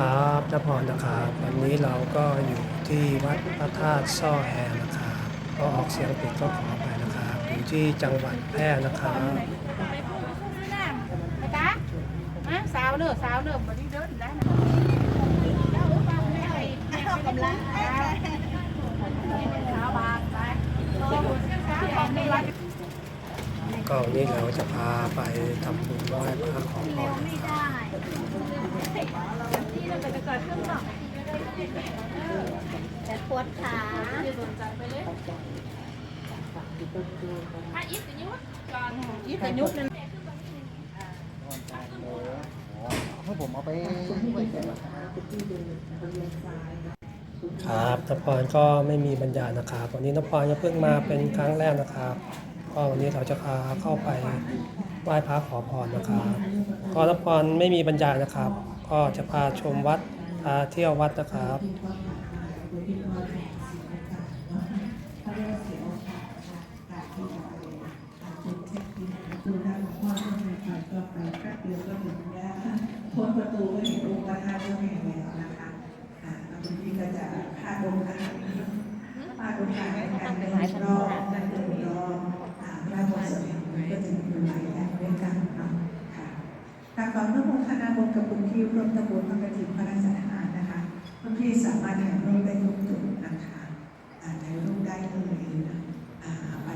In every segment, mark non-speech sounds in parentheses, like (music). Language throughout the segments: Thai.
ครับนพรนะครับ วันนี้เราก็อยู่ที่วัดพระธาตุซ่อแฮนะครับก็ออกเสียงผิดก็ขออภัยนะครับ อยู่ที่จังหวัดแพร่นะครับไปตาฮะสาวเนอะสาวเนอะบอดี้เดินได้นะเข้ากำลังสาวบางไปสาวของในวัดก็วันนี้เราจะพาไปทำบุญไหว้พระขอพรไม่ได้ที่เราจะเกิดขึ้นหรอก แต่ปวดขาอย่าสนใจไปเลยถ้อิฟจะยุบก่อนอิฟจะยุบนั่นให้ผมเอาไปครับนพรก็ไม่มีบรรยายนะครับ วันนี้นพรจะเพิ่งมาเป็นครั้งแรกนะครับ ก็วันนี้เราจะพาเข้าไป ไหว้พระขอพรนะครับก็นพรไม่มีบรรยายนะครับ ก็จะพาชมวัดพาเที่ยววัดนะครับพ้นประตูก็เห็นองค์พระธาตุเจ้าแม่แล้วนะคะอ่าแล้วคุณพี่ก็จะพาดงนะคะพาดงการในการเดินรอบและเดินรอบอ่าพระบรมสมเด็จก็จะมีหลายอย่างด้วยกันเนาะค่ะ การขอพระโมทนาบุญกับคุณพี่ร่วมตะบุญพระกฐินพระราชทานนะคะคุณพี่สามารถถ่ายรูปได้ทุกจุดนะคะอ่าถ่ายรูปได้เลยนะอ่าไป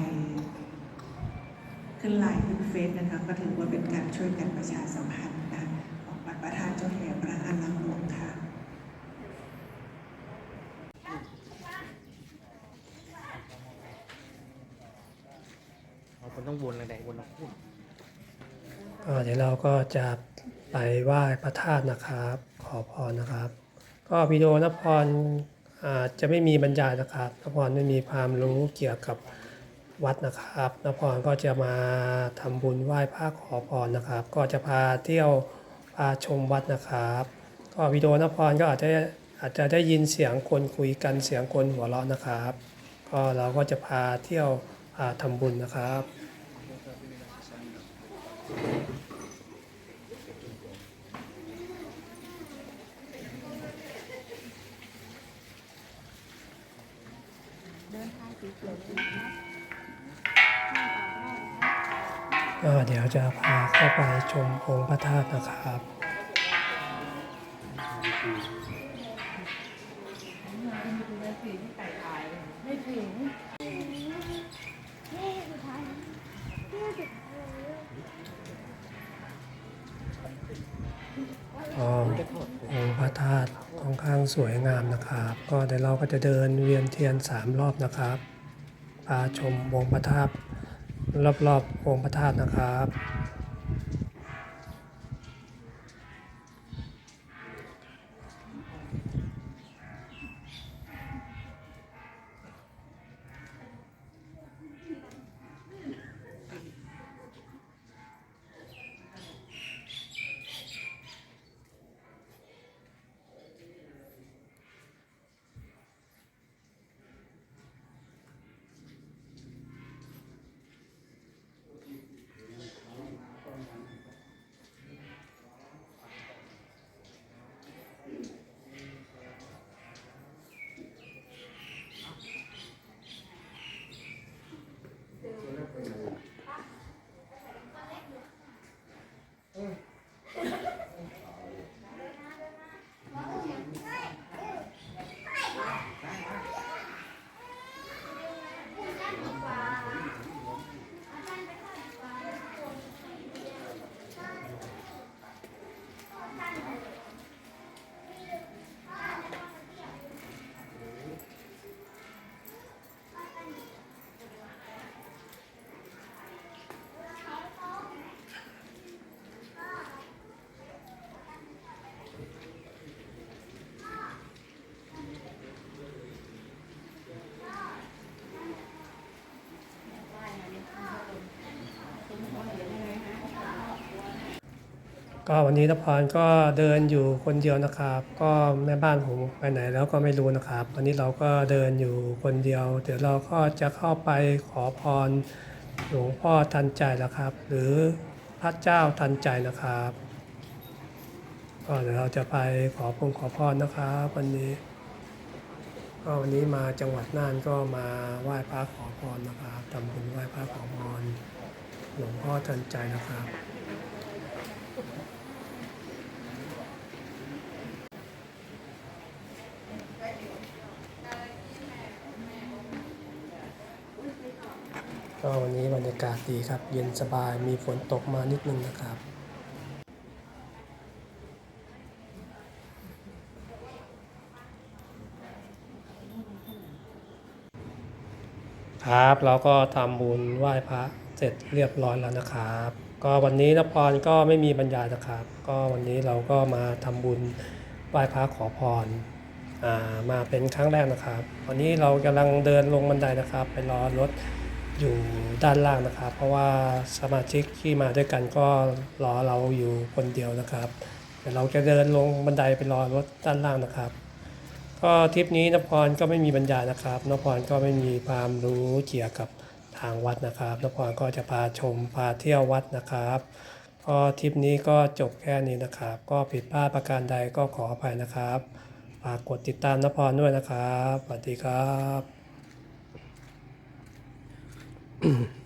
ขึ้นไลน์ขึ้นเฟซนะคะก็ถือว่าเป็นการช่วยกันประชาสัมพันธ์นะของวัดพระธาตุเจ้าแห่พระอารามหลวงค่ะเอาคนต้องวนอะไรไหนวนออกพูดก็เดี๋ยวเราก็จะ ไปไหว้พระธาตุนะครับ ขอพรนะครับ ก็วิดีโอนพรอาจจะไม่มีบรรยายนะครับนพรไม่มีความรู้เกี่ยวกับวัดนะครับนพรก็จะมาทำบุญไหว้พระขอพรนะครับ ก็จะพาเที่ยวพาชมวัดนะครับ ก็วิดีโอนพรก็อาจจะอาจจะได้ยินเสียงคนคุยกันเสียงคนหัวเราะนะครับ ก็เราก็จะพาเที่ยวพาทำบุญนะครับ ก็เดี๋ยวจะพาเข้าไปชมองค์พระธาตุนะครับก็องค์พระธาตุค่อนข้างสวยงามนะครับ ก็เดี๋ยวเราก็จะเดินเวียนเทียนสามรอบนะครับ พาชมวงพระธาตุรอบๆวงพระธาตุนะครับ ก็วันนี้นพรก็เดินอยู่คนเดียวนะครับ ก็แม่บ้านผมไปไหนแล้วก็ไม่รู้นะครับ วันนี้เราก็เดินอยู่คนเดียว เดี๋ยวเราก็จะเข้าไปขอพรหลวงพ่อทันใจแล้วครับ หรือพระเจ้าทันใจนะครับก็เดี๋ยวเราจะไปขอพงขอพรนะครับ วันนี้ก็วันนี้มาจังหวัดน่านก็มาไหว้พระขอพรนะครับทำบุญไหว้พระขอพรหลวงพ่อทันใจนะครับ ก็วันนี้บรรยากาศดีครับ เย็นสบายมีฝนตกมานิดนึงนะครับครับเราก็ทำบุญไหว้พระเสร็จเรียบร้อยแล้วนะครับ ก็วันนี้นพรก็ไม่มีบรรยายนะครับ ก็วันนี้เราก็มาทำบุญไหว้พระขอพรอมาเป็นครั้งแรกนะครับ วันนี้เรากำลังเดินลงบันไดนะครับ ไปรอรถ อยู่ด้านล่างนะครับ เพราะว่าสมาชิกที่มาด้วยกันก็รอเราอยู่คนเดียวนะครับเดี๋ยวเราจะเดินลงบันไดไปรอรถด้านล่างนะครับ ก็ทริปนี้นพรก็ไม่มีบรรยายนะครับนพรก็ไม่มีความรู้เกี่ยวกับทางวัดนะครับนพรก็จะพาชมพาเที่ยววัดนะครับก็ทริปนี้ก็จบแค่นี้นะครับ ก็ผิดพลาดประการใดก็ขออภัยนะครับฝากกดติดตามนพรด้วยนะครับสวัสดีครับ mm-hmm (clears throat)